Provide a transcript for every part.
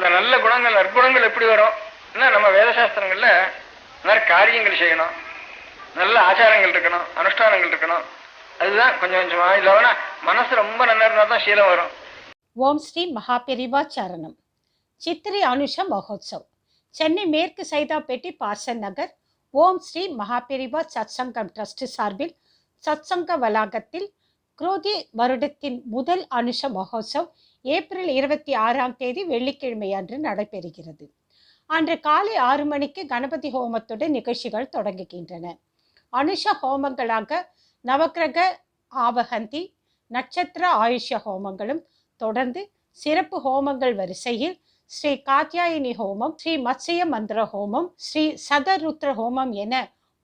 அந்த நல்ல குணங்கள் நற்குணங்கள் எப்படி வரும்? நம்ம வேதசாஸ்திரங்கள்ல நிறைய காரியங்கள் செய்யணும். நல்ல ஆச்சாரங்கள் இருக்கணும் அனுஷ்டானங்கள் இருக்கணும். அதுதான் கொஞ்சம் கொஞ்சமா இல்லைன்னா மனசு ரொம்ப நல்லா இருந்தா தான் சீலம் வரும். ஓம் ஸ்ரீ மகாபெரிவா சரணம் சித்திரை அனுஷ மகோத்சவ் சென்னை மேற்கு சைதாப்பேட்டை பார்சன் நகர் ஓம் ஸ்ரீ மகாபெரிவா சத்சங்கம் ட்ரஸ்ட் சார்பில் சத்சங்க வளாகத்தில் குரோதி வருடத்தின் முதல் அனுஷ மகோத்சவ் ஏப்ரல் இருபத்தி ஆறாம் தேதி வெள்ளிக்கிழமை அன்று நடைபெறுகிறது. அன்று காலை ஆறு மணிக்கு கணபதி ஹோமத்துடன் நிகழ்ச்சிகள் தொடங்குகின்றன. அனுஷ ஹோமங்களாக நவக்கிரக ஆவகந்தி நட்சத்திர ஆயுஷ ஹோமங்களும் தொடர்ந்து சிறப்பு ஹோமங்கள் வரிசையில் ஸ்ரீ காத்யாயினி ஹோமம் ஸ்ரீ மத்ஸ்ய மந்திர ஹோமம் ஸ்ரீ சதருத்ர ஹோமம் என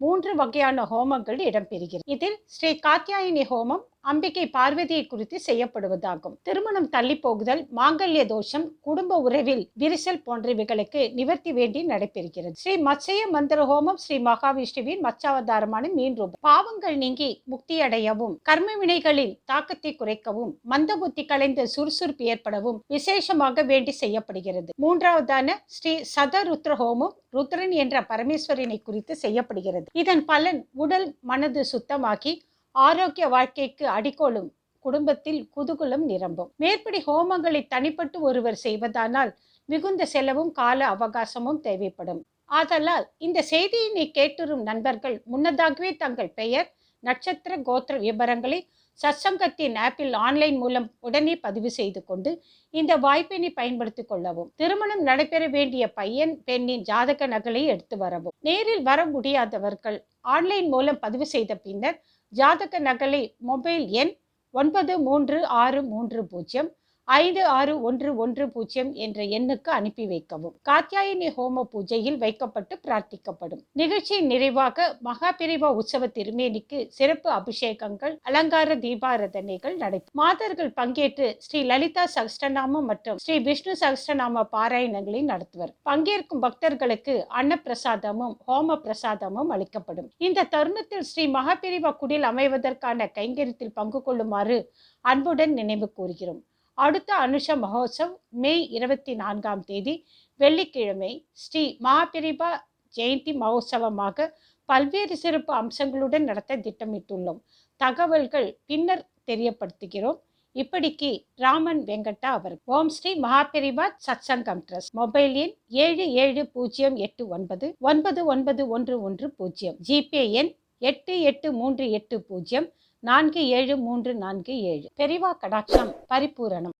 மூன்று வகையான ஹோமங்கள் இடம்பெறுகிறது. இதில் ஸ்ரீ காத்யாயினி ஹோமம் அம்பிகை பார்வதியை குறித்து செய்யப்படுவதாகும். திருமணம் தள்ளி போகுதல் மாங்கல்ய தோஷம் குடும்ப உறவில் விரிசல் போன்றவைகளுக்கு நிவர்த்தி வேண்டி நடைபெறுகிறது. ஸ்ரீ மத்ஸ்ய மந்திர ஹோமம் ஸ்ரீ மகாவிஷ்ணுவின் மச்சாவதாரமான மீன் ரூபம். பாவங்கள் நீங்கி முக்தியடையவும் கர்ம வினைகளின் தாக்கத்தை குறைக்கவும் மந்த புத்தி கலைந்த சுறுசுறுப்பு ஏற்படவும் விசேஷமாக வேண்டி செய்யப்படுகிறது. மூன்றாவதான ஸ்ரீ சத ருத்ர ஹோமம் ருத்ரன் என்ற பரமேஸ்வரனை குறித்து செய்யப்படுகிறது. இதன் பலன் உடல் மனது சுத்தமாக்கி ஆரோக்கிய வாழ்க்கைக்கு அடிக்கோலும் குடும்பத்தில் குதூகலம் நிரம்பும். மேற்படி ஹோமங்களை தனிப்பட்டு ஒருவர் செய்வதானால் மிகுந்த செலவும் கால அவகாசமும் தேவைப்படும். ஆதலால் இந்த செய்தியினை கேட்டுரும் நண்பர்கள் முன்னதாகவே தங்கள் பெயர் நட்சத்திர கோத்திர விவரங்களை சத்சங்கத்தின் ஆப்பில் ஆன்லைன் மூலம் உடனே பதிவு செய்து கொண்டு இந்த வாய்ப்பினை பயன்படுத்திக் கொள்ளவும். திருமணம் நடைபெற வேண்டிய பையன் பெண்ணின் ஜாதக நகலை எடுத்து வரவும். நேரில் வர முடியாதவர்கள் ஆன்லைன் மூலம் பதிவு செய்த பின்னர் ஜாதக நகலை மொபைல் எண் ஒன்பது மூன்று ஆறு மூன்று பூஜ்ஜியம் ஐந்து ஆறு ஒன்று ஒன்று பூஜ்ஜியம் என்ற எண்ணுக்கு அனுப்பி வைக்கவும். காத்தியாயினி ஹோம பூஜையில் வைக்கப்பட்டு பிரார்த்திக்கப்படும். நிகழ்ச்சியின் நிறைவாக மகாபிரிவா உற்சவ திருமேனிக்கு சிறப்பு அபிஷேகங்கள் அலங்கார தீபாரதனைகள் நடைபெறும். மாதர்கள் பங்கேற்று ஸ்ரீ லலிதா சகஸ்டநாமம் மற்றும் ஸ்ரீ விஷ்ணு சகஸ்டநாம பாராயணங்களை நடத்துவர். பங்கேற்கும் பக்தர்களுக்கு அன்னப்பிரசாதமும் ஹோம பிரசாதமும் அளிக்கப்படும். இந்த தருணத்தில் ஸ்ரீ மகாபிரிவா குடில் அமைவதற்கான கைங்கரியத்தில் பங்கு கொள்ளுமாறு அன்புடன் நினைவு கூறுகிறோம். அடுத்த அனுஷ மகோத்சவ் மே இருபத்தி நான்காம் தேதி வெள்ளிக்கிழமை. ஸ்ரீ மாபிரிபா ஜெயந்தி மகோத்சவமாக பல்வேறு சிறப்பு அம்சங்களுடன் நடத்த திட்டமிட்டுள்ளோம். தகவல்கள் பின்னர் தெரியப்படுத்துகிறோம். இப்படிக்கு ராமன் வெங்கட்டா அவர் ஓம் ஸ்ரீ மகாபெரிவா சத்சங்கம் ட்ரஸ்ட். மொபைல் எண் ஏழு ஏழு பூஜ்ஜியம் எட்டு ஒன்பது ஒன்பது ஒன்பது ஒன்று ஒன்று பூஜ்ஜியம். ஜிபே எண் எட்டு எட்டு மூன்று எட்டு பூஜ்ஜியம். நான்கு ஏழு மூன்று நான்கு ஏழு. பெரிவா கடாட்சம் பரிபூரணம்.